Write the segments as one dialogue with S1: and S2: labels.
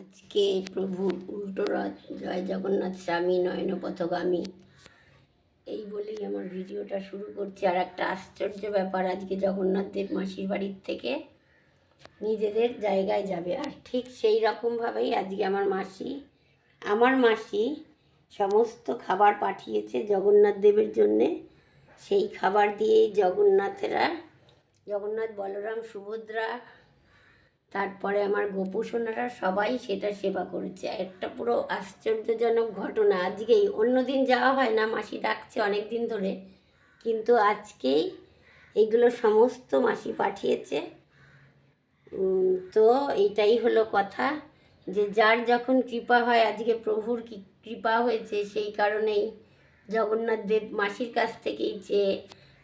S1: আজকে প্রভু উল্টো জয় জগন্নাথ স্বামী নয়ন পথগামী এই বলেই আমার ভিডিওটা শুরু করছি। আর একটা আশ্চর্য ব্যাপার, আজকে জগন্নাথ দেব মাসির বাড়ির থেকে নিজেদের জায়গায় যাবে। আর ঠিক সেই রকমভাবেই আজকে আমার মাসি আমার মাসি সমস্ত খাবার পাঠিয়েছে জগন্নাথ দেবের জন্যে। সেই খাবার দিয়েই জগন্নাথেরা, জগন্নাথ বলরাম, সুভদ্রা তারপরে আমার গোপুসোনারা সবাই সেটা সেবা করেছে। একটা পুরো আশ্চর্যজনক ঘটনা। আজকেই। অন্যদিন যাওয়া হয় না, মাসি ডাকছে অনেক দিন ধরে। কিন্তু আজকেই এগুলো সমস্ত মাসি পাঠিয়েছে। তো এইটাই হলো কথা যে, যার যখন কৃপা হয়, আজকে প্রভুর কৃপা হয়েছে সেই কারণেই জগন্নাথ দেব মাসির কাছ থেকেই যে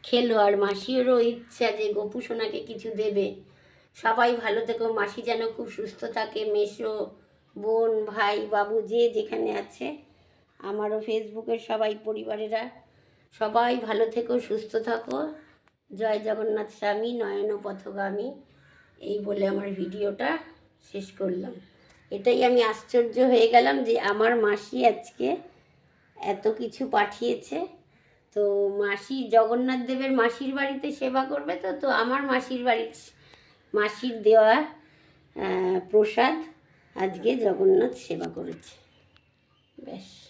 S1: খেলো আর মাসিরও ইচ্ছা যে গোপু সোনাকে কিছু দেবে সবাই ভালো থেকো, মাসি যেন খুব সুস্থ থাকে, মেসো, বোন, ভাই, বাবু, যে যেখানে আছে, আমারও ফেসবুকের সবাই পরিবারেরা সবাই ভালো থেকো, সুস্থ থাকো। জয় জগন্নাথ স্বামী, নয়ন পথগামী। এই বলে আমার ভিডিওটা শেষ করলাম। এটাই আমি আশ্চর্য হয়ে গেলাম যে আমার মাসি আজকে এত কিছু পাঠিয়েছে। তো মাসি, জগন্নাথ দেবের মাসির বাড়িতে সেবা করবে তো তো আমার মাসির বাড়ির মাসির দেওয়া প্রসাদ আজকে জগন্নাথ সেবা করেছে। ব্যাস।